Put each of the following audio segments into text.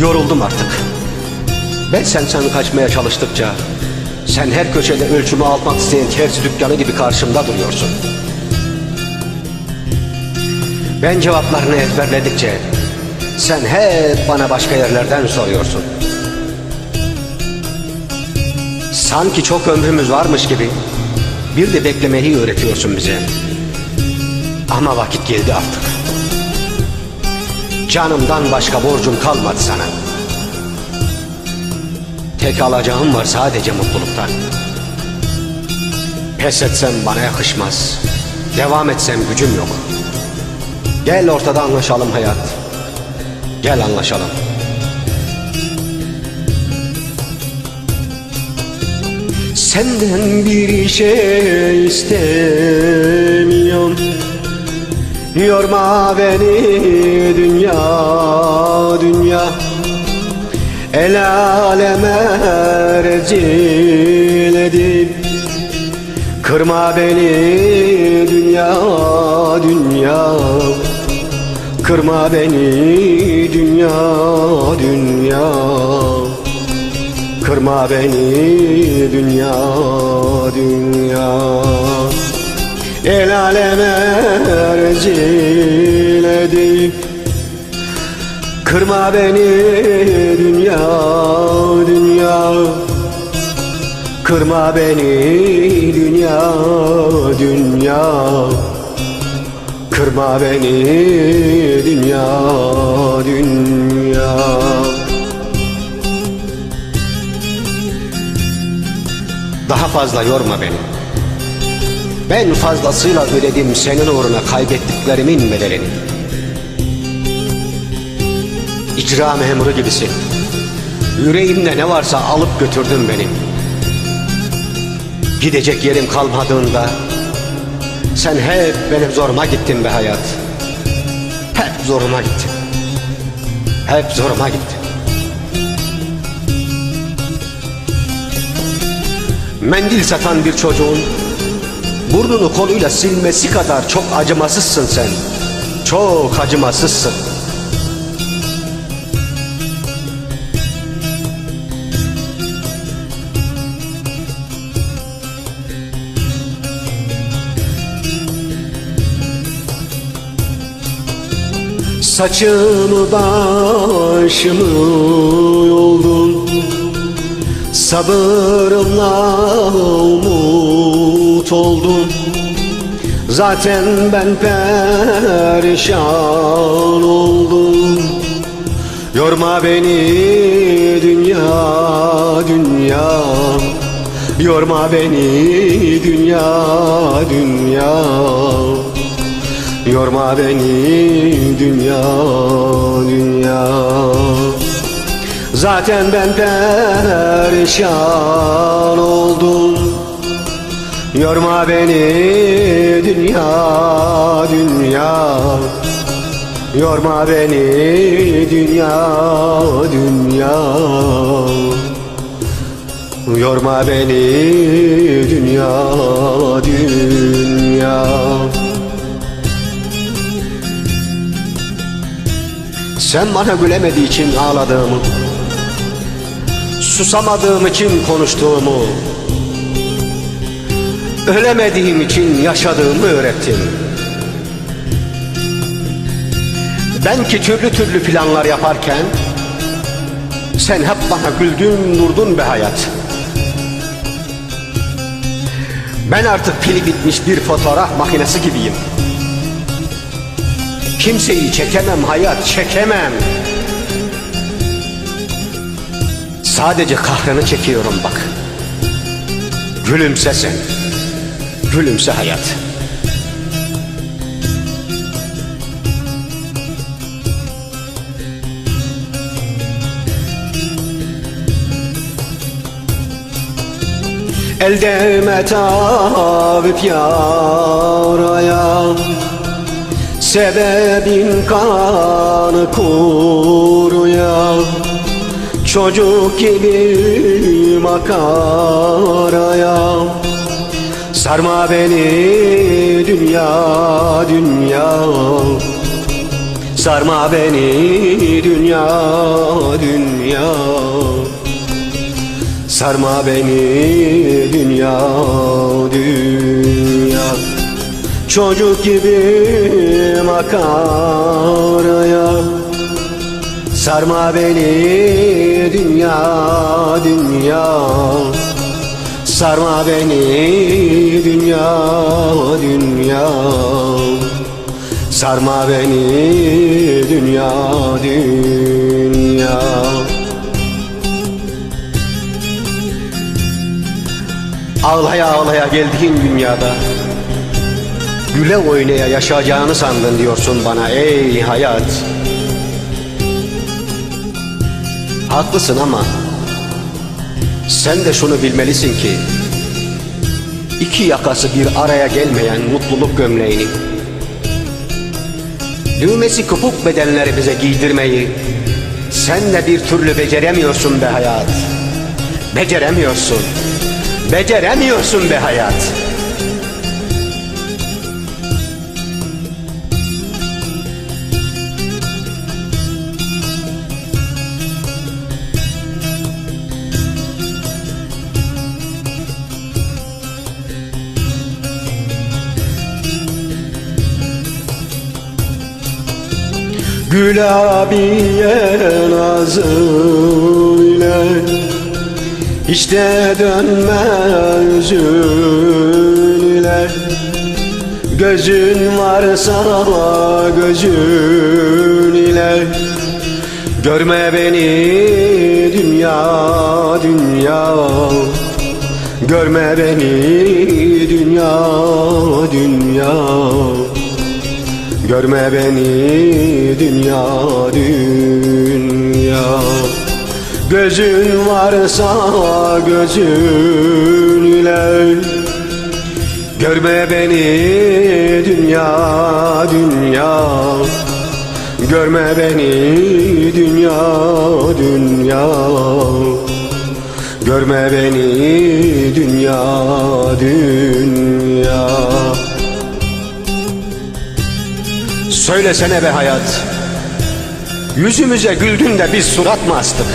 Yoruldum artık. Ben sen sen kaçmaya çalıştıkça sen her köşede ölçümü almak isteyen terzi dükkanı gibi karşımda duruyorsun. Ben cevaplarını ezberledikçe sen hep bana başka yerlerden soruyorsun. Sanki çok ömrümüz varmış gibi bir de beklemeyi öğretiyorsun bize. Ama vakit geldi artık. Canımdan başka borcum kalmadı sana. Tek alacağım var sadece mutluluktan. Pes etsem bana yakışmaz. Devam etsem gücüm yok. Gel ortada anlaşalım hayat. Gel anlaşalım. Senden bir şey istemiyorum Yorma beni dünya dünya. El aleme rezil edip Kırma beni dünya dünya. Kırma beni dünya dünya. Kırma beni dünya dünya El aleme rezil edip Kırma beni dünya dünya. Kırma beni dünya dünya. Kırma beni dünya dünya. Daha fazla yorma beni Ben fazlasıyla ödedim senin uğruna kaybettiklerimin bedelini. İcra memuru gibisin. Yüreğimde ne varsa alıp götürdün beni. Gidecek yerim kalmadığında Sen hep benim zoruma gittin be hayat. Hep zoruma gittin. Hep zoruma gittin. Mendil satan bir çocuğun Burnunu koluyla silmesi kadar çok acımasızsın sen. Çok acımasızsın. Saçımı başımı yoldun. Sabırımla umut oldun Zaten ben perişan oldum. Yorma beni dünya dünya. Yorma beni dünya dünya. Yorma beni dünya dünya. Zaten ben perişan oldum Yorma beni dünya dünya. Yorma beni dünya dünya. Yorma beni dünya dünya. Sen bana gülemediği için ağladığımı Susamadığım için konuştuğumu Ölemediğim için yaşadığımı öğrettin. Ben ki türlü türlü planlar yaparken Sen hep bana güldün durdun be hayat. Ben artık pili bitmiş bir fotoğraf makinesi gibiyim. Kimseyi çekemem hayat çekemem. Sadece kahrını çekiyorum bak. Gülümse sen Gülümse hayat. Elde metavip yaraya Sebebin kanı kuruya. Çocuk gibi makaraya Sarma beni dünya dünya. Sarma beni dünya dünya. Sarma beni dünya dünya. Çocuk gibi makaraya. Sarma beni dünya dünya Sarma beni dünya dünya. Sarma beni dünya dünya. Ağlaya ağlaya geldiğin dünyada Güle oynaya yaşayacağını sandın diyorsun bana ey hayat. Haklısın ama sen de şunu bilmelisin ki iki yakası bir araya gelmeyen mutluluk gömleğini düğmesi kopuk bedenleri bize giydirmeyi sen de bir türlü beceremiyorsun be hayat. Beceremiyorsun. Beceremiyorsun be hayat. Gül abiye nazıyla İşte dönme yüzüyle Gözün varsa gözün ile. Görme beni dünya dünya. Görme beni dünya dünya Görme beni dünya dünya. Gözün varsa gözün ile Görme beni dünya dünya. Görme beni dünya dünya. Görme beni dünya dünya Söylesene be hayat. Yüzümüze güldün de biz surat mı astık?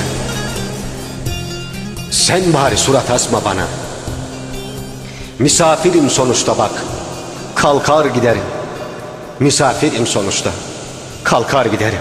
Sen bari surat asma bana. Misafirim sonuçta bak. Kalkar giderim. Misafirim sonuçta. Kalkar giderim